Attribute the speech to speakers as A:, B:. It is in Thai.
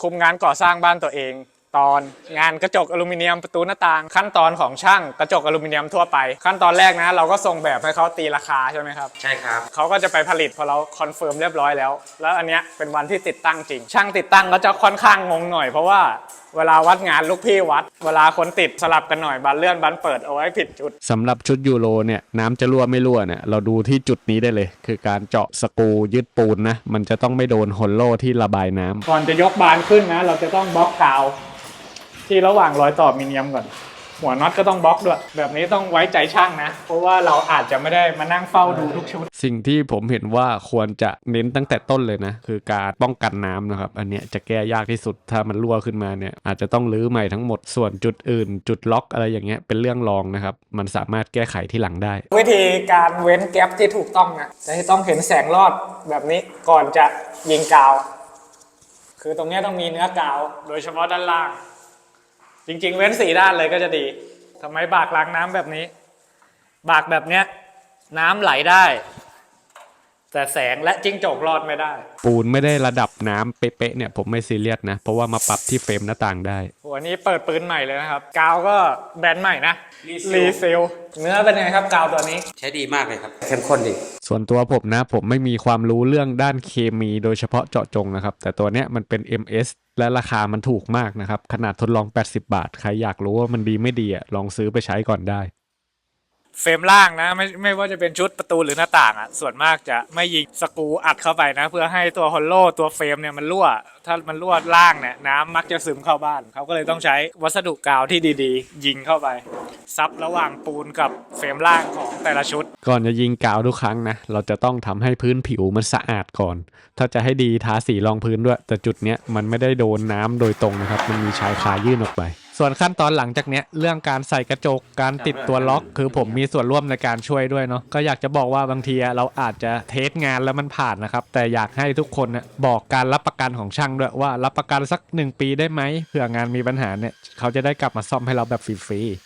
A: คุมงานก่อสร้างบ้านตัวเอง ตอน งานกระจกอลูมิเนียมประตูหน้าต่าง ขั้นตอนของช่างกระจกอลูมิเนียมทั่วไป ขั้นตอนแรกนะ เราก็ส่งแบบให้เขาตีราคาใช่ไหมครับ
B: ใช่ครับ
A: เขาก็จะไปผลิตพอเราคอนเฟิร์มเรียบร้อยแล้ว แล้วอันเนี้ยเป็นวันที่ติดตั้งจริง ช่างติดตั้งก็จะค่อนข้างงงหน่อยเพราะว่าเวลาวัดงานลูกพี่วัด เวลาคนติดสลับกันหน่อยบันเลื่อนบันเปิดเอาไว้ผิดจุด
C: สำหรับชุดยูโรเนี่ยน้ำจะรั่วไม่รั่วเนี่ยเราดูที่จุดนี้ได้เลย คือการเจาะสกรูยึดปูนนะมันจะต้องไม่โดนฮอลโลที่ระบายน้ำ
A: ก่อนจะยกบานขึ้นนะ เราจะต้องบล็อกกาว ที่ระหว่างรอยต่อมิเนียมก่อน หัวน็อตก็ต้องบล็อกด้วย แบบนี้ต้องไว้ใจช่างนะ เพราะว่าเราอาจจะไม่ได้มานั่งเฝ้าดูทุกชุด
C: สิ่งที่ผมเห็นว่าควรจะเน้นตั้งแต่ต้นเลยนะ คือการป้องกันน้ำนะครับ อันเนี้ยจะแก้ยากที่สุดถ้ามันรั่วขึ้นมาเนี่ย อาจจะต้องรื้อใหม่ทั้งหมดส่วนจุดอื่น จุดล็อกอะไรอย่างเงี้ยเป็นเรื่องรองนะครับ มันสามารถแก้ไขที่หลังได้
A: วิธีการเว้นแก๊ปที่ถูกต้องนะจะให้ต้องเห็นแสงรอดแบบนี้ก่อนจะยิงกาว คือตรงเนี้ยต้องมีเนื้อกาว โดยเฉพาะด้านล่าง จริง ๆ เว้นสีด้านเลยก็จะดีทำไมบากล้างน้ำแบบนี้ บากแบบเนี้ยน้ำไหลได้ แต่แสงและจิ้งจกรอดไม่ได้
C: ปูนไม่ได้ระดับน้ำเป๊ะๆเนี่ยผมไม่ซีเรียสนะ เพราะว่ามาปรับที่เฟรมหน้าต่างได้
A: โอ้อันนี้เปิดปืนใหม่เลยนะครับ กาวก็แบรนด์ใหม่นะ
B: Reseal
A: รีเซลเนื้อเป็นไงครับกาวตัวนี้
B: ใช้ดีมากเลยครับ เข้มข้นดี
C: ส่วนตัวผมนะ ผมไม่มีความรู้เรื่องด้านเคมีโดยเฉพาะเจาะจงนะครับ แต่ตัวเนี้ยมันเป็น MS และราคามันถูกมากนะครับ ขนาดทดลอง 80 บาท ใครอยากรู้ว่ามันดีไม่ดีอะลองซื้อไปใช้ก่อนได้
A: เฟรมล่างนะไม่ไม่ว่าจะเป็นชุดประตูหรือหน้าต่างอะส่วนมากจะไม่ยิงสกูอัดเข้าไปนะ เพื่อให้ตัวฮอลโลตัวเฟรมเนี่ยมันรั่ว ถ้ามันรั่วล่างเนี่ยน้ำมักจะซึมเข้าบ้าน เขาก็เลยต้องใช้วัสดุกาวที่ดีๆ ยิงเข้าไป ซับระหว่างปูนกับเฟรมล่างของแต่ละชุด
C: ก่อนจะยิงกาวทุกครั้งนะเราจะต้องทำให้พื้นผิวมันสะอาดก่อน ถ้าจะให้ดีทาสีรองพื้นด้วย แต่จุดเนี้ยมันไม่ได้โดนน้ำโดยตรงนะครับมันมีชายคายื่นออกไป ส่วนขั้นตอนหลังจากเนี้ยเรื่องการใส่กระจกการติดตัวล็อก คือผมมีส่วนร่วมในการช่วยด้วยเนาะก็อยากจะบอกว่าบางทีเราอาจจะเทสงานแล้วมันผ่านนะครับ แต่อยากให้ทุกคนน่ะบอกการรับประกันของช่างด้วยว่ารับประกันสักหนึ่งปีได้ไหมเผื่องานมีปัญหาเนี่ยเขาจะได้กลับมาซ่อมให้เราแบบฟรีๆ